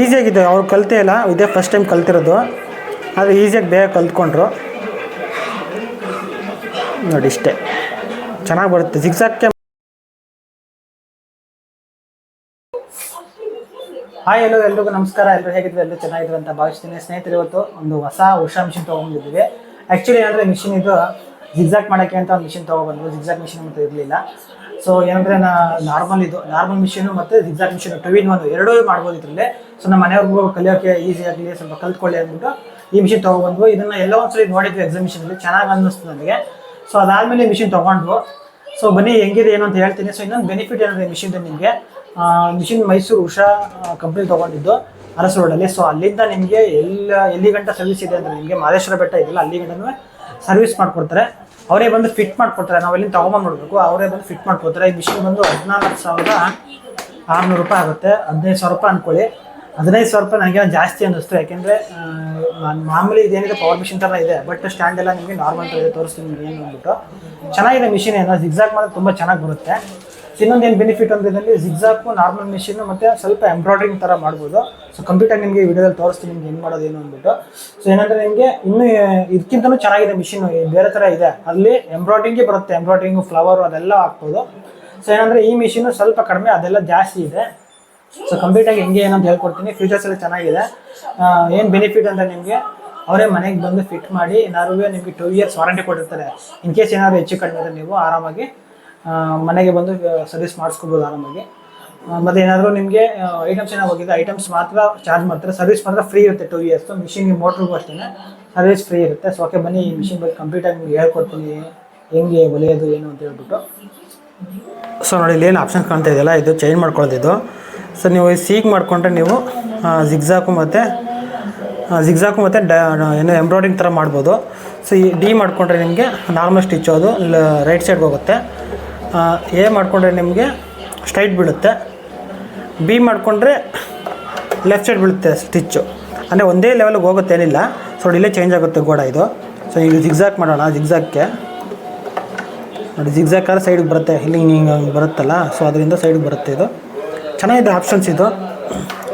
ಈಸಿಯಾಗಿದೆ, ಅವ್ರು ಕಲಿತೇ ಇಲ್ಲ, ಇದೇ ಫಸ್ಟ್ ಟೈಮ್ ಕಲ್ತಿರೋದು. ಆದರೆ ಈಸಿಯಾಗಿ ಬೇಗ ಕಲ್ತ್ಕೊಂಡ್ರು. ನೋಡಿ ಇಷ್ಟೇ. ಚೆನ್ನಾಗಿ ಬರುತ್ತೆ. ಸಿಕ್ಸಾಕ್ಕೆ ಹಾಯ್ ಎಲ್ಲೋ, ಎಲ್ರಿಗೂ ನಮಸ್ಕಾರ. ಎಲ್ಲರೂ ಹೇಗಿದ್ರು? ಎಲ್ಲರೂ ಚೆನ್ನಾಗಿದ್ರು ಅಂತ ಭಾವಿಸ್ತೀನಿ. ಸ್ನೇಹಿತರು, ಇವತ್ತು ಒಂದು ಹೊಸ ಉಷಾ ಮಿಷಿನ್ ತೊಗೊಂಡಿದ್ದೀವಿ. ಆ್ಯಕ್ಚುಲಿ ಏನಂದರೆ ಮಿಷಿನ್ ಇದು ಜಿಗ್ಸಾಕ್ ಮಾಡೋಕ್ಕೆ ಅಂತ ಒಂದು ಮಿಷಿನ್ ತೊಗೊಬಂದು ಜಿಗ್ಸಾಕ್ ಮಿಷಿನ್ ಅಂತ ಇರಲಿಲ್ಲ. ಸೊ ಏನಂದ್ರೆ ನಾರ್ಮಲ್ ಇದು ನಾರ್ಮಲ್ ಮಿಷಿನ್ ಮತ್ತು ಎಕ್ಸಾಕ್ಟ್ ಮಿಷಿನ್ ಟು ಇನ್ ಒಂದು ಎರಡೂ ಮಾಡ್ಬೋದು ಇದರಲ್ಲಿ. ಸೊ ನಮ್ಮ ಮನೆಯವ್ರಿಗೂ ಕಲಿಯೋಕ್ಕೆ ಈಸಿ ಆಗಲಿ, ಸ್ವಲ್ಪ ಕಲ್ತ್ಕೊಳ್ಳಿ ಅಂದ್ಬಿಟ್ಟು ಈ ಮಿಷಿನ್ ತೊಗೊಬಂದು ಇದನ್ನ ಎಲ್ಲ ಒಂದ್ಸಲಿ ನೋಡಿದ್ವಿ ಎಕ್ಸಿಬಿಷನಲ್ಲಿ ಚೆನ್ನಾಗಿ ಅನ್ನಿಸ್ತು ನನಗೆ. ಸೊ ಅದಾದಮೇಲೆ ಮಿಷಿನ್ ತೊಗೊಂಡು ಸೊ ಬನ್ನಿ ಹೆಂಗಿದೆ, ಏನು ಅಂತ ಹೇಳ್ತೀನಿ. ಸೊ ಇನ್ನೊಂದು ಬೆನಿಫಿಟ್ ಏನಂದರೆ ಮಿಷಿನ್ ನಿಮಗೆ ಮಿಷಿನ್ ಮೈಸೂರು ಉಷಾ ಕಂಪ್ನಿ ತೊಗೊಂಡಿದ್ದು ರೋಡ್ ರೋಡಲ್ಲಿ ಸೊ ಅಲ್ಲಿಂದ ನಿಮಗೆ ಎಲ್ಲ, ಎಲ್ಲಿ ಗಂಟ ಸರ್ವಿಸ್ ಇದೆ ಅಂದರೆ ನಿಮಗೆ ಮಾದೇಶ್ವರ ಬೆಟ್ಟ ಇದೆಯಲ್ಲ, ಅಲ್ಲಿ ಗಂಟನೂ ಸರ್ವಿಸ್ ಮಾಡಿಕೊಡ್ತಾರೆ. ಅವರೇ ಬಂದು ಫಿಟ್ ಮಾಡಿಕೊಡ್ತಾರೆ. ನಾವು ಅಲ್ಲಿಂದ ತೊಗೊಂಬಂದು ನೋಡಬೇಕು. ಅವರೇ ಬಂದು ಫಿಟ್ ಮಾಡಿಕೊಡ್ತಾರೆ. ಈ ಮಿಷಿನ್ ಬಂದು ಹದಿನಾಲ್ಕು ಸಾವಿರದ ಆರುನೂರು ರೂಪಾಯಿ ಆಗುತ್ತೆ. ಹದಿನೈದು ಸಾವಿರ ರೂಪಾಯಿ ಅಂದ್ಕೊಳ್ಳಿ ಹದಿನೈದು ಸಾವಿರ ರೂಪಾಯಿ ನನಗೆ ಜಾಸ್ತಿ ಅನ್ನಿಸ್ತು. ಯಾಕೆಂದರೆ ಮಾಮೂಲಿ ಇದೇನಿದೆ ಪವರ್ ಮಿಷಿನ್ ಥರ ಇದೆ. ಬಟ್ ಸ್ಟ್ಯಾಂಡ್ ಎಲ್ಲ ನಿಮಗೆ ನಾರ್ಮಲ್ ಥರ ಇದೆ. ತೋರಿಸ್ತೀನಿ ಏನು ಅಂದ್ಬಿಟ್ಟು ಚೆನ್ನಾಗಿದೆ ಮಿಷಿನ್ ಏನೋ. ಜಿಗ್ಸಾಕ್ ಮಾಡಿದ್ರೆ ತುಂಬ ಚೆನ್ನಾಗಿ ಬರುತ್ತೆ. ಇನ್ನೊಂದು ಏನು ಬೆನಿಫಿಟ್ ಅಂದ್ರೆ ಇದರಲ್ಲಿ ಜಿಗ್ಸಾಕು ನಾರ್ಮಲ್ ಮಿಷಿನ್ ಮತ್ತು ಸ್ವಲ್ಪ ಎಂಬ್ರಾಯ್ಡ್ರಿಂಗ್ ಥರ ಮಾಡ್ಬೋದು. ಸೊ ಕಂಪ್ಯೂಟರ್ ನಿಮಗೆ ವಿಡಿಯೋದಲ್ಲಿ ತೋರಿಸ್ತೀನಿ ನಿಮ್ಗೆ ಏನು ಮಾಡೋದು ಏನು ಅಂದ್ಬಿಟ್ಟು. ಸೊ ಏನಂದರೆ ನಿಮಗೆ ಇನ್ನೂ ಇದಕ್ಕಿಂತಲೂ ಚೆನ್ನಾಗಿದೆ ಮಿಷಿನ್ ಬೇರೆ ಥರ ಇದೆ. ಅಲ್ಲಿ ಎಂಬ್ರಾಯ್ಡ್ರಿಂಗೇ ಬರುತ್ತೆ. ಎಂಬ್ರಾಯ್ಡ್ರಿಂಗು ಫ್ಲವರು ಅದೆಲ್ಲ ಹಾಕ್ಬೋದು. ಸೊ ಏನಂದರೆ ಈ ಮಿಷಿನು ಸ್ವಲ್ಪ ಕಡಿಮೆ, ಅದೆಲ್ಲ ಜಾಸ್ತಿ ಇದೆ. ಸೊ ಕಂಪ್ಲೀಟಾಗಿ ಹೆಂಗೆ ಏನಂತ ಹೇಳ್ಕೊಡ್ತೀನಿ. ಫ್ಯೂಚರ್ಸ್ ಎಲ್ಲ ಚೆನ್ನಾಗಿದೆ. ಏನು ಬೆನಿಫಿಟ್ ಅಂದರೆ ನಿಮಗೆ ಅವರೇ ಮನೆಗೆ ಬಂದು ಫಿಟ್ ಮಾಡಿ ಏನಾದ್ರು ನಿಮಗೆ ಟೂ ಇಯರ್ಸ್ ವಾರಂಟಿ ಕೊಟ್ಟಿರ್ತಾರೆ. ಇನ್ ಕೇಸ್ ಏನಾದ್ರು ಹೆಚ್ಚು ಕಡಿಮೆ ನೀವು ಆರಾಮಾಗಿ ಮನೆಗೆ ಬಂದು ಸರ್ವಿಸ್ ಮಾಡಿಸ್ಕೋಬೋದು ಆರಾಮಾಗಿ. ಮತ್ತು ಏನಾದರೂ ನಿಮಗೆ ಐಟಮ್ಸ್ ಏನಾದ್ರು ಹೋಗಿದೆ ಐಟಮ್ಸ್ ಮಾತ್ರ ಚಾರ್ಜ್ ಮಾಡ್ತಾರೆ. ಸರ್ವಿಸ್ ಮಾತ್ರ ಫ್ರೀ ಇರುತ್ತೆ ಟೂ ಇಯರ್ಸ್ ಮಿಷಿನ್ಗೆ ಮೋಟ್ರಿಗೂ ಅಷ್ಟೇ ಸರ್ವಿಸ್ ಫ್ರೀ ಇರುತ್ತೆ. ಸೊ ಓಕೆ ಬನ್ನಿ, ಈ ಮಿಷಿನ್ ಬಗ್ಗೆ ಕಂಪ್ಲೀಟಾಗಿ ನಿಮ್ಗೆ ಹೇಳ್ಕೊಡ್ತೀನಿ. ಹೆಂಗೆ ಹೊಲಿಯೋದು ಏನು ಅಂತ ಹೇಳ್ಬಿಟ್ಟು. ಸೊ ನೋಡಿ, ಇಲ್ಲಿ ಏನು ಆಪ್ಷನ್ ಕಾಣ್ತಾ ಇದೆಯಲ್ಲ? ಇದು ಚೇಂಜ್ ಮಾಡ್ಕೊಳ್ಳೋದಿದ್ದು ಸೊ ನೀವು ಸೀಗ್ ಮಾಡಿಕೊಂಡ್ರೆ ನೀವು ಜಿಗ್ಸಾಕು ಮತ್ತು ಜಿಗ್ಸಾಕು ಮತ್ತು, ಡ ಏನು ಎಂಬ್ರಾಯ್ಡಿಂಗ್ ಥರ ಮಾಡ್ಬೋದು. ಸೊ ಈ ಡಿ ಮಾಡಿಕೊಂಡ್ರೆ ನಿಮಗೆ ನಾರ್ಮಲ್ ಸ್ಟಿಚ್ ಅದು ರೈಟ್ ಸೈಡ್ಗೆ ಹೋಗುತ್ತೆ. ಎ ಮಾಡಿಕೊಂಡ್ರೆ ನಿಮಗೆ ಸ್ಟ್ರೈಟ್ ಬೀಳುತ್ತೆ. ಬಿ ಮಾಡಿಕೊಂಡ್ರೆ ಲೆಫ್ಟ್ ಸೈಡ್ ಬೀಳುತ್ತೆ ಸ್ಟಿಚ್ಚು ಅಂದರೆ ಒಂದೇ ಲೆವೆಲ್ಗೆ ಹೋಗುತ್ತೆ ಏನಿಲ್ಲ. ಸೊ ಇಲ್ಲೇ ಚೇಂಜ್ ಆಗುತ್ತೆ ಗೋಡ ಇದು. ಸೊ ಈಗ ಜಿಗ್ಸಾಕ್ ಮಾಡೋಣ ಜಿಗ್ಸಾಕ್ಗೆ ನೋಡಿ ಜಿಗ್ಸಾಕ್ ಆದರೆ ಸೈಡಿಗೆ ಬರುತ್ತೆ. ಇಲ್ಲಿ ಹಿಂಗೆ ಹಿಂಗೆ ಬರುತ್ತಲ್ಲ. ಸೊ ಅದರಿಂದ ಸೈಡಿಗೆ ಬರುತ್ತೆ ಇದು. ಚೆನ್ನಾಗಿದೆ ಆಪ್ಷನ್ಸ್ ಇದು.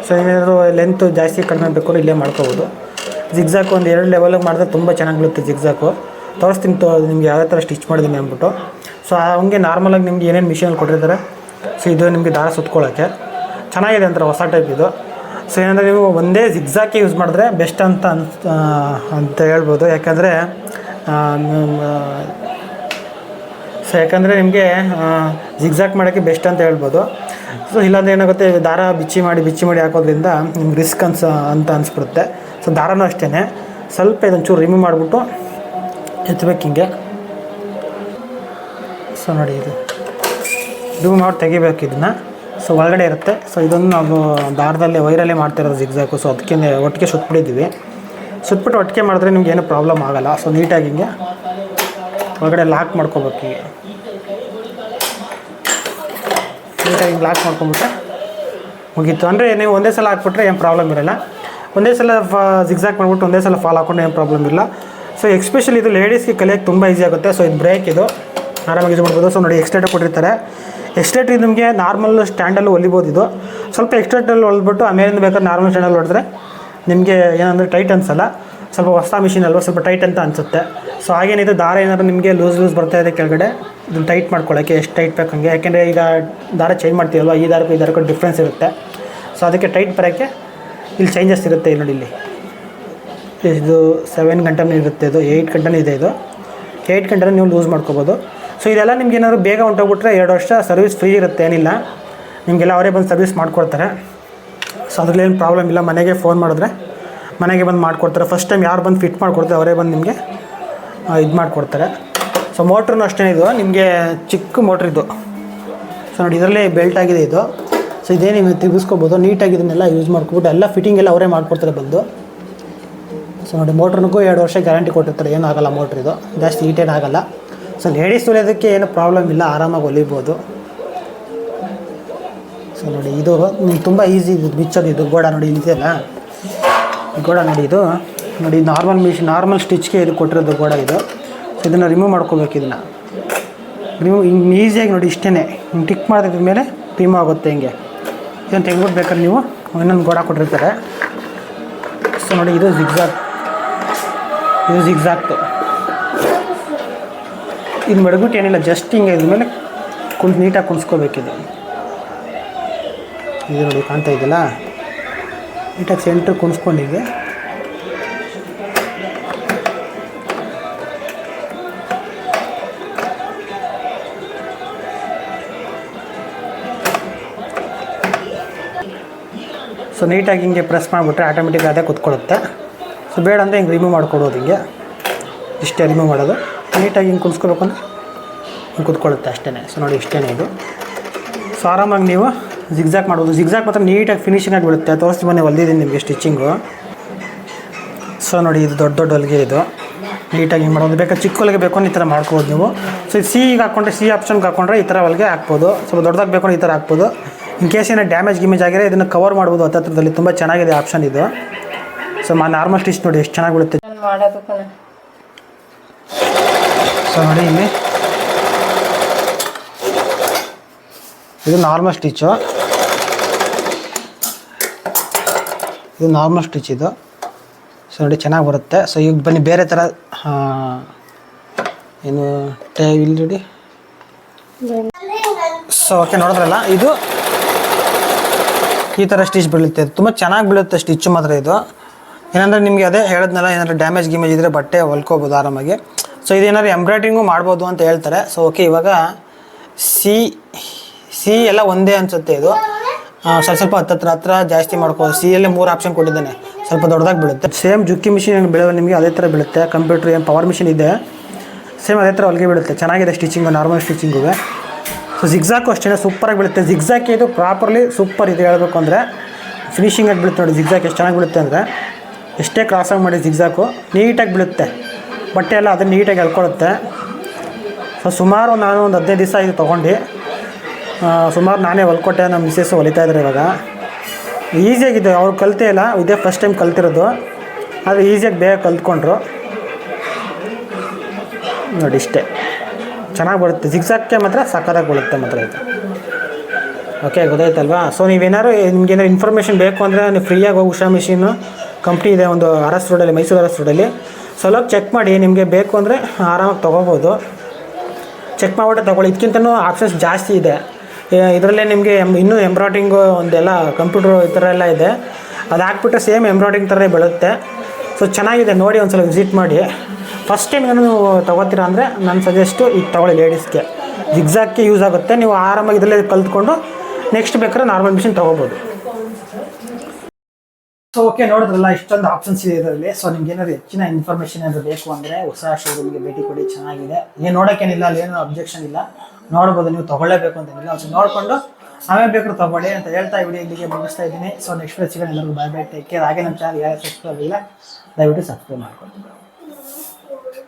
ಸೊ ಏನಾದರೂ ಲೆಂತ್ ಜಾಸ್ತಿ ಕಡಿಮೆ ಬೇಕು ಇಲ್ಲೇ ಮಾಡ್ಕೋಬೋದು. ಜಿಗ್ಸಾಕ್ ಒಂದು ಎರಡು ಲೆವೆಲಿಗೆ ಮಾಡಿದ್ರೆ ತುಂಬ ಚೆನ್ನಾಗಿ ಬೀಳುತ್ತೆ ಜಿಗ್ಸಾಕು ತೋರಿಸ್ತೀನಿ ತೋ, ನಿಮ್ಗೆ ಯಾವ ಥರ ಸ್ಟಿಚ್ ಮಾಡಿದ್ದೀನಿ ಅಂದ್ಬಿಟ್ಟು. ಸೊ ಹಂಗೆ ನಾರ್ಮಲಾಗಿ ನಿಮ್ಗೆ ಏನೇನು ಮಿಷಿನಲ್ಲಿ ಕೊಟ್ಟಿರ್ತಾರೆ ಸೊ ಇದು ನಿಮಗೆ ದಾರ ಸುತ್ಕೊಳ್ಳೋಕ್ಕೆ ಚೆನ್ನಾಗಿದೆ ಅಂತಾರೆ, ಹೊಸ ಟೈಪ್ ಇದು. ಸೊ ಏನಂದರೆ ನೀವು ಒಂದೇ ಜಿಗ್ಸಾಕಿ ಯೂಸ್ ಮಾಡಿದ್ರೆ ಬೆಸ್ಟ್ ಅಂತ ಅನ್ಸ್ ಅಂತ ಹೇಳ್ಬೋದು. ಯಾಕಂದರೆ ಸೊ ಯಾಕಂದರೆ ನಿಮಗೆ ಜಿಗ್ಸಾಕ್ ಮಾಡೋಕ್ಕೆ ಬೆಸ್ಟ್ ಅಂತ ಹೇಳ್ಬೋದು. ಸೊ ಇಲ್ಲಾಂದರೆ ಏನಾಗುತ್ತೆ, ದಾರ ಬಿಚ್ಚಿ ಮಾಡಿ ಬಿಚ್ಚಿ ಮಾಡಿ ಹಾಕೋದ್ರಿಂದ ನಿಮ್ಗೆ ರಿಸ್ಕ್ ಅನ್ಸ, ಅಂತ ಅನಿಸ್ಬಿಡುತ್ತೆ. ಸೊ ದಾರನೂ ಅಷ್ಟೇ ಸ್ವಲ್ಪ ಇದೊಂಚೂರು ರಿಮೂವ್ ಮಾಡಿಬಿಟ್ಟು ಎತ್ತಬೇಕು ಹಿಂಗೆ. ಸೊ ನೋಡಿ ಇದು. ಡೂ ಮಾಡಿ ತೆಗಿಬೇಕು ಇದನ್ನ. ಸೊ ಒಳಗಡೆ ಇರುತ್ತೆ. ಸೊ ಇದೊಂದು ನಾವು ದಾರದಲ್ಲಿ, ವೈರಲ್ಲೇ ಮಾಡ್ತಿರೋದು ಜಿಗ್ಸಾಕು ಸೊ ಅದಕ್ಕೆ ಒಟ್ಟಿಗೆ ಸುತ್ಬಿಟ್ಟಿದ್ದೀವಿ ಸುತ್ಬಿಟ್ಟು ಒಟ್ಟಿಗೆ ಮಾಡಿದ್ರೆ ನಿಮ್ಗೆ ಏನೂ ಪ್ರಾಬ್ಲಮ್ ಆಗೋಲ್ಲ. ಸೊ ನೀಟಾಗಿ ಹಿಂಗೆ ಒಳಗಡೆ ಲಾಕ್ ಮಾಡ್ಕೋಬೇಕು ಹೀಗೆ. ನೀಟಾಗಿ ಲಾಕ್ ಮಾಡ್ಕೊಂಬಿಟ್ರೆ ಮುಗೀತು. ಅಂದರೆ ನೀವು ಒಂದೇ ಸಲ ಹಾಕ್ಬಿಟ್ರೆ ಏನು ಪ್ರಾಬ್ಲಮ್ ಇರಲ್ಲ. ಒಂದೇ ಸಲ ಫ ಜಿಗ್ಸಾಕ್ ಮಾಡಿಬಿಟ್ಟು ಒಂದೇ ಸಲ ಫಾಲ್ ಹಾಕ್ಕೊಂಡು ಏನು ಪ್ರಾಬ್ಲಮ್ ಇಲ್ಲ. ಸೊ ಎಕ್ಸ್ಪೆಷಲಿ ಇದು ಲೇಡೀಸ್ಗೆ ಕಲಿಯೋಕ್ಕೆ ತುಂಬ ಈಸಿ ಆಗುತ್ತೆ. ಸೊ ಇದು ಬ್ರೇಕ್ ಇದು. ಆರಾಮಾಗಿ ಯೂಸ್ ಮಾಡ್ಬೋದು. ಸೊ ನೋಡಿ ಎಕ್ಸ್ಟ್ರೇಟ್ ಕೊಟ್ಟಿರ್ತಾರೆ ಎಕ್ಸ್ಟ್ರೇಟ್ ನಿಮಗೆ ನಾರ್ಮಲ್ ಸ್ಟ್ಯಾಂಡಲ್ಲಿ ಹೊಲಿಬೋದು ಇದು. ಸ್ವಲ್ಪ ಎಕ್ಸ್ಟ್ರೇಟಲ್ಲಿ ಹೊಲಿದ್ಬಿಟ್ಟು ಆಮೇಲಿಂದ ಬೇಕಾದ್ರೆ ನಾರ್ಮಲ್ ಸ್ಟ್ಯಾಂಡಲ್ಲಿ ಹೊಡೆದ್ರೆ ನಿಮಗೆ ಏನಂದರೆ ಟೈಟ್ ಅನ್ಸಲ್ಲ. ಸ್ವಲ್ಪ ಹೊಸ ಮಿಷಿನ್ ಅಲ್ವಾ, ಸ್ವಲ್ಪ ಟೈಟ್ ಅಂತ ಅನಿಸುತ್ತೆ. ಸೊ ಹಾಗೇನಿದೆ ದಾರ ಏನಾದರೂ ನಿಮಗೆ ಲೂಸ್ ಲೂಸ್ ಬರ್ತಾ ಇದೆ ಕೆಳಗಡೆ, ಇದನ್ನು ಟೈಟ್ ಮಾಡ್ಕೊಳ್ಳೋಕ್ಕೆ ಎಷ್ಟು ಟೈಟ್ ಬೇಕು ಹಂಗೆ. ಯಾಕೆಂದರೆ ಈಗ ದಾರ ಚೇಂಜ್ ಮಾಡ್ತೀವಲ್ವ, ಈ ದಾರಕ್ಕೂ ಈ ದಾರಕ್ಕೂ ಡಿಫ್ರೆನ್ಸ್ ಇರುತ್ತೆ. ಸೊ ಅದಕ್ಕೆ ಟೈಟ್ ಬರೋಕ್ಕೆ ಇಲ್ಲಿ ಚೇಂಜಸ್ ಇರುತ್ತೆ ನೋಡಿ ಇಲ್ಲಿ. ಇದು ಸೆವೆನ್ ಗಂಟೆನೂ ಇರುತ್ತೆ ಇದು ಏಯ್ಟ್ ಗಂಟೆನೂ ಇದೆ ಇದು. ಏಯ್ಟ್ ಗಂಟೆನೂ ನೀವು ಲೂಸ್ ಮಾಡ್ಕೋಬೋದು. ಸೊ ಇದೆಲ್ಲ ನಿಮ್ಗೆ ಏನಾದ್ರು ಬೇಗ ಹೊಂಟೋಗ್ಬಿಟ್ರೆ ಎರಡು ವರ್ಷ ಸರ್ವಿಸ್ ಫ್ರೀ ಇರುತ್ತೆ, ಏನಿಲ್ಲ. ನಿಮಗೆಲ್ಲ ಅವರೇ ಬಂದು ಸರ್ವಿಸ್ ಮಾಡಿಕೊಡ್ತಾರೆ. ಸೊ ಅದ್ರಲ್ಲೇನು ಪ್ರಾಬ್ಲಮ್ ಇಲ್ಲ. ಮನೆಗೆ ಫೋನ್ ಮಾಡಿದ್ರೆ, ಮನೆಗೆ ಬಂದು ಮಾಡಿಕೊಡ್ತಾರೆ. ಫಸ್ಟ್ ಟೈಮ್ ಯಾರು ಬಂದು ಫಿಟ್ ಮಾಡಿಕೊಡ್ತಾರೆ, ಅವರೇ ಬಂದು ನಿಮಗೆ ಇದು ಮಾಡಿಕೊಡ್ತಾರೆ. ಸೊ ಮೋಟ್ರೂ ಅಷ್ಟೇ ಇದು. ನಿಮಗೆ ಚಿಕ್ಕ ಮೋಟ್ರ್ ಇದು. ಸೊ ನೋಡಿ, ಇದರಲ್ಲೇ ಬೆಲ್ಟ್ ಆಗಿದೆ ಇದು. ಸೊ ಇದೇ ನೀವು ತಿರುಗಿಸ್ಕೋಬೋದು. ನೀಟಾಗಿ ಇದನ್ನೆಲ್ಲ ಯೂಸ್ ಮಾಡ್ಕೊಬಿಟ್ಟು ಎಲ್ಲ ಫಿಟ್ಟಿಂಗ್ ಎಲ್ಲ ಅವರೇ ಮಾಡಿಕೊಡ್ತಾರೆ ಬಂದು. ಸೊ ನೋಡಿ ಮೋಟ್ರನಿಗೂ ಎರಡು ವರ್ಷ ಗ್ಯಾರಂಟಿ ಕೊಟ್ಟಿರ್ತಾರೆ. ಏನೂ ಆಗಲ್ಲ ಮೋಟ್ರ್ ಇದು. ಜಾಸ್ತಿ ಹೀಟೇನಾಗಲ್ಲ ಸೊ ಲೇಡೀಸ್ ಹೊಲಿಯೋದಕ್ಕೆ ಏನು ಪ್ರಾಬ್ಲಮ್ ಇಲ್ಲ, ಆರಾಮಾಗಿ ಹೊಲಿಬೋದು. ಸೊ ನೋಡಿ, ಇದು ತುಂಬ ಈಸಿ ಇದು ಬಿಚ್ಚೋದು ಇದು ಗೋಡ ನೋಡಿ ಇಲ್ಲಿದೆಯಲ್ಲ ಗೋಡ ನೋಡಿ ಇದು. ನೋಡಿ ನಾರ್ಮಲ್ ಮಿಷಿನ್ ನಾರ್ಮಲ್ ಸ್ಟಿಚ್ಗೆ ಇದು ಕೊಟ್ಟಿರೋದು ಗೋಡ ಇದು. ಸೊ ಇದನ್ನು ರಿಮೂವ್ ಮಾಡ್ಕೋಬೇಕು ಇದನ್ನು. ರಿಮೂವ್ ಹಿಂಗೆ ಈಸಿಯಾಗಿ ನೋಡಿ ಇಷ್ಟೇ ಹಿಂಗೆ ಟಿಕ್ ಮಾಡಿದ ಮೇಲೆ ರಿಮೂವ್ ಆಗುತ್ತೆ ಹಿಂಗೆ. ಇದನ್ನು ತೆಗೆದ್ಬಿಡ್ಬೇಕಾದ್ರೆ ನೀವು ಇನ್ನೊಂದು ಗೋಡ ಕೊಟ್ಟಿರ್ತಾರೆ. ಸೊ ನೋಡಿ, ಇದು ಜಿಗ್ಸಾಕ್ ಇದು ಜಿಗ್ಜಾಗ್ತು ಇದು ಮಡಗ್ಬಿಟ್ಟು ಏನಿಲ್ಲ ಜಸ್ಟ್ ಹಿಂಗೆ ಇದ್ರ ಮೇಲೆ ಕುಂತ್ ನೀಟಾಗಿ ಕುಣಿಸ್ಕೋಬೇಕಿದೆ. ಇದು ನೋಡಿ ಕಾಣ್ತಾ ಇದೆಯಲ್ಲ? ನೀಟಾಗಿ ಸೆಂಟ್ರ್ ಹೀಗೆ. ಸೊ ನೀಟಾಗಿ ಹಿಂಗೆ ಪ್ರೆಸ್ ಮಾಡಿಬಿಟ್ರೆ ಆಟೋಮೆಟಿಕ್ ಅದೇ ಕೂತ್ಕೊಳ್ಳುತ್ತೆ. ಸೊ ಬೇಡ ಅಂದರೆ ಹಿಂಗೆ ರಿಮೂವ್ ಮಾಡಿಕೊಡೋದು ಹಿಂಗೆ. ಇಷ್ಟೇ ರಿಮೂವ್ ಮಾಡೋದು. ನೀಟಾಗಿ ಹಿಂಗೆ ಕುಣಿಸ್ಕೋಬೇಕು ಅಂದರೆ ಹಿಂಗೆ ಕುತ್ಕೊಳ್ಳುತ್ತೆ ಅಷ್ಟೇ ಸೊ ನೋಡಿ ಇಷ್ಟೇ ಇದು. ಸೊ ಆರಾಮಾಗಿ ನೀವು ಜಿಗ್ಜಾಕ್ ಮಾಡ್ಬೋದು. ಜಿಗ್ಜಾಕ್ ಮಾತ್ರ ನೀಟಾಗಿ ಫಿನಿಶಿಂಗ್ ಆಗಿ ಬೀಳುತ್ತೆ. ತೋರಿಸ್ತೀನಿ ಮನೆ ಹೊಲ್ದಿದ್ದೀನಿ ನಿಮಗೆ ಸ್ಟಿಚಿಂಗು ಸೊ ನೋಡಿ ಇದು ದೊಡ್ಡ ದೊಡ್ಡ ಹೊಲಿಗೆ ಇದು. ನೀಟಾಗಿ ಹಿಂಗೆ ಮಾಡೋದು ಬೇಕಾದ್ರೆ ಚಿಕ್ಕ ಹೊಲಿಗೆ ಬೇಕು ಈ ಥರ ಮಾಡ್ಕೋಬೋದು ನೀವು. ಸೊ ಇದು ಸಿಗೆ ಹಾಕ್ಕೊಂಡ್ರೆ ಸಿ ಆಪ್ಷನ್ಗೆ ಹಾಕ್ಕೊಂಡ್ರೆ ಈ ಥರ ಹೊಲಿಗೆ ಹಾಕ್ಬೋದು. ಸ್ವಲ್ಪ ದೊಡ್ಡದಾಗಿ ಬೇಕು ಈ ಥರ ಹಾಕ್ಬೋದು. ಇನ್ ಕೇಸ್ ಏನೋ ಡ್ಯಾಮೇಜ್ ಗಿಮೇಜ್ ಆಗಿರೋ ಇದನ್ನು ಕವರ್ ಮಾಡ್ಬೋದು. ಹತ್ತತ್ರದಲ್ಲಿ ತುಂಬ ಚೆನ್ನಾಗಿದೆ ಆಪ್ಷನ್ ಇದು. ಸೊ ನಾರ್ಮಲ್ ಸ್ಟಿಚ್ ನೋಡಿ ಎಷ್ಟು ಚೆನ್ನಾಗಿ ಬಿಡುತ್ತೆ ಮಾಡೋದು ಸೊ ನೋಡಿ ಇಲ್ಲಿ. ಇದು ನಾರ್ಮಲ್ ಸ್ಟಿಚ್ಚು ಇದು ನಾರ್ಮಲ್ ಸ್ಟಿಚ್ ಇದು. ಸೊ ನೋಡಿ ಚೆನ್ನಾಗಿ ಬರುತ್ತೆ. ಸೊ ಈಗ ಬನ್ನಿ, ಬೇರೆ ಥರ ಏನು, ಟೇ, ಇಲ್ಲಿ ನೋಡಿ. ಸೊ ಓಕೆ ನೋಡಿದ್ರಲ್ಲ, ಇದು ಈ ಥರ ಸ್ಟಿಚ್ ಬೀಳುತ್ತೆ. ತುಂಬ ಚೆನ್ನಾಗಿ ಬೀಳುತ್ತೆ ಸ್ಟಿಚ್ ಮಾತ್ರ ಇದು. ಏನಂದರೆ, ನಿಮಗೆ ಅದೇ ಹೇಳಿದ್ನಲ್ಲ, ಏನಾದರೂ ಡ್ಯಾಮೇಜ್ ಗೀಮೇಜ್ ಇದ್ದರೆ ಬಟ್ಟೆ ಹೊಲ್ಕೋಬೋದು ಆರಾಮಾಗಿ. ಸೊ ಇದೇನಾದ್ರು ಎಂಬ್ರಾಯ್ಡ್ರಿಂಗು ಮಾಡ್ಬೋದು ಅಂತ ಹೇಳ್ತಾರೆ. ಸೊ ಓಕೆ ಇವಾಗ ಸಿ ಸಿ ಎಲ್ಲ ಒಂದೇ ಅನಿಸುತ್ತೆ ಇದು. ಸ್ವಲ್ಪ ಸ್ವಲ್ಪ ಹತ್ತತ್ರ ಹತ್ರ ಜಾಸ್ತಿ ಮಾಡ್ಕೋ ಸಿ ಎಲ್ಲೇ ಮೂರು ಆಪ್ಷನ್ ಕೊಟ್ಟಿದ್ದಾನೆ. ಸ್ವಲ್ಪ ದೊಡ್ಡದಾಗಿ ಬೀಳುತ್ತೆ. ಸೇಮ್ ಜುಕ್ಕಿ ಮಿಷಿನ್ ಏನು ಬೀಳೋ ನಿಮಗೆ, ಅದೇ ಥರ ಬೀಳುತ್ತೆ. ಕಂಪ್ಯೂಟ್ರ್ ಏನು ಪವರ್ ಮಿಷಿನ್ ಇದೆ. ಸೇಮ್ ಅದೇ ಥರ ಹೊಲಿಗೆ ಬೀಳುತ್ತೆ. ಚೆನ್ನಾಗಿದೆ stitching normal stitching so zigzag ಅಷ್ಟೇ ಸೂಪರಾಗಿ ಬೀಳುತ್ತೆ. ಜಿಗ್ಸಾಕ್ ಇದು ಪ್ರಾಪರ್ಲಿ ಸೂಪರ್ ಇದು ಹೇಳಬೇಕು ಅಂದರೆ ಫಿನಿಶಿಂಗ್ ಆಗಿ ಬೀಳುತ್ತೆ ನೋಡಿ ಜಿಗ್ಸಾಕ್ ಎಷ್ಟು ಚೆನ್ನಾಗಿ ಬೀಳುತ್ತೆ ಅಂದರೆ. ಎಷ್ಟೇ ಕ್ರಾಸಾಗಿ ಮಾಡಿ ಜಿಗ್ಸಾಕು ನೀಟಾಗಿ ಬೀಳುತ್ತೆ. ಬಟ್ಟೆ ಎಲ್ಲ ಅದನ್ನು ನೀಟಾಗಿ ಎಳ್ಕೊಳ್ಳುತ್ತೆ ಸೊ ಸುಮಾರು ನಾನು ಒಂದು ಹದಿನೈದು ದಿವಸ ಇದು ತೊಗೊಂಡು. ಸುಮಾರು ನಾನೇ ಹೊಲ್ಕೊಟ್ಟೆ ನಮ್ಮ ಮಿಸ್ಸಸ್ ಹೊಲಿತಾ ಇದ್ದಾರೆ ಇವಾಗ. ಈಸಿಯಾಗಿದೆ, ಅವ್ರು ಕಲಿತೇ ಇಲ್ಲ, ಇದೇ ಫಸ್ಟ್ ಟೈಮ್ ಕಲ್ತಿರೋದು. ಆದರೆ ಈಸಿಯಾಗಿ ಬೇಗ ಕಲ್ತ್ಕೊಂಡ್ರು. ನೋಡಿ ಇಷ್ಟೇ. ಚೆನ್ನಾಗಿ ಬರುತ್ತೆ ಜಿಗ್ಸಾಕ್ಕೆ ಮಾತ್ರ ಸಕ್ಕತ್ತಾಗಿ ಬರುತ್ತೆ ಮಾತ್ರ ಇದು. ಓಕೆ ಗೊತ್ತಾಯ್ತಲ್ವಾ? ಸೊ ನೀವೇನಾದ್ರು ನಿಮ್ಗೇನಾದ್ರು ಇನ್ಫಾರ್ಮೇಷನ್ ಬೇಕು ಅಂದರೆ ನೀವು ಫ್ರೀಯಾಗಿ ಹೋಗಿ, ಉಷಾ ಮಿಷಿನು ಕಂಪ್ನಿ ಇದೆ ಒಂದು ಆರ್ ಎಸ್ ರೋಡಲ್ಲಿ ಮೈಸೂರು ಅರಸ್ ರೋಡಲ್ಲಿ ಸ್ವಲ್ಪ ಚೆಕ್ ಮಾಡಿ. ನಿಮಗೆ ಬೇಕು ಅಂದರೆ ಆರಾಮಾಗಿ ತೊಗೋಬೋದು. ಚೆಕ್ ಮಾಡಿಬಿಟ್ಟು ತೊಗೊಳ್ಳಿ. ಇದಕ್ಕಿಂತನೂ ಆಪ್ಷನ್ಸ್ ಜಾಸ್ತಿ ಇದೆ. ಇದರಲ್ಲೇ ನಿಮಗೆ ಇನ್ನೂ ಎಂಬ್ರಾಯ್ಡಿಂಗು ಒಂದೆಲ್ಲ ಕಂಪ್ಯೂಟ್ರು ಈ ಥರ ಎಲ್ಲ ಇದೆ. ಅದು ಹಾಕ್ಬಿಟ್ಟು ಸೇಮ್ ಎಂಬ್ರಾಯ್ಡಿಂಗ್ ಥರನೇ ಬೀಳುತ್ತೆ. ಸೊ ಚೆನ್ನಾಗಿದೆ. ನೋಡಿ ಒಂದು ಸಲ ವಿಸಿಟ್ ಮಾಡಿ ಫಸ್ಟ್ ಟೈಮ್ ನಾನು ತೊಗೋತೀರಾ ಅಂದರೆ ನನ್ನ ಸಜೆಸ್ಟು ಇದು ತೊಗೊಳ್ಳಿ ಲೇಡೀಸ್ಗೆ ಜಿಗ್ಸಾಕ್ಗೆ ಯೂಸ್ ಆಗುತ್ತೆ. ನೀವು ಆರಾಮಾಗಿ ಇದರಲ್ಲೇ ಕಲ್ತ್ಕೊಂಡು ನೆಕ್ಸ್ಟ್ ಬೇಕಾದ್ರೆ ನಾರ್ಮಲ್ ಮಿಷಿನ್ ತೊಗೋಬೋದು. ಸೊ ಓಕೆ ನೋಡಿದ್ರಲ್ಲ, ಇಷ್ಟೊಂದು ಆಪ್ಷನ್ಸ್ ಇದೆ ಇದರಲ್ಲಿ. ಸೊ ನಿಮ್ಗೆ ಏನಾದ್ರು ಹೆಚ್ಚಿನ ಇನ್ಫಾರ್ಮೇಷನ್ ಏನಾದ್ರು ಬೇಕು ಅಂದರೆ ಹೊಸ ಶೋರೂಮ್ಗೆ ಭೇಟಿ ಕೊಡಿ, ಚೆನ್ನಾಗಿದೆ. ಏನು ನೋಡೋಕ್ಕೇನಿಲ್ಲ, ಅಲ್ಲಿ ಏನೋ ಅಬ್ಜೆಕ್ಷನ್ ಇಲ್ಲ. ನೋಡ್ಬೋದು, ನೀವು ತಗೊಳ್ಳೇಬೇಕು ಅಂತೇನಿಲ್ಲ ಒಂದು ನೋಡಿಕೊಂಡು ಆಮೇಲೆ ಬೇಕಾದ್ರೂ ತಗೊಳ್ಳಿ ಅಂತ ಹೇಳ್ತಾ ಈ ವಿಡಿಯೋ ಇಲ್ಲಿಗೆ ಮುಗಿಸ್ತಾ ಇದ್ದೀನಿ. ಸೊ ನೆಕ್ಸ್ಟ್ ಸಿಗೋಣ ಎಲ್ಲರಿಗೂ. ಬಾಯ್ ಬೈ ಟೇಕ್ ಕೇರ್ ಹಾಗೆ ನಮ್ಮ ಚಾನಲ್ ಯಾರು ಸಬ್ಸ್ಕ್ರೈಬ್ ಇಲ್ಲ, ದಯವಿಟ್ಟು ಸಬ್ಸ್ಕ್ರೈಬ್ ಮಾಡ್ಕೊಂಡು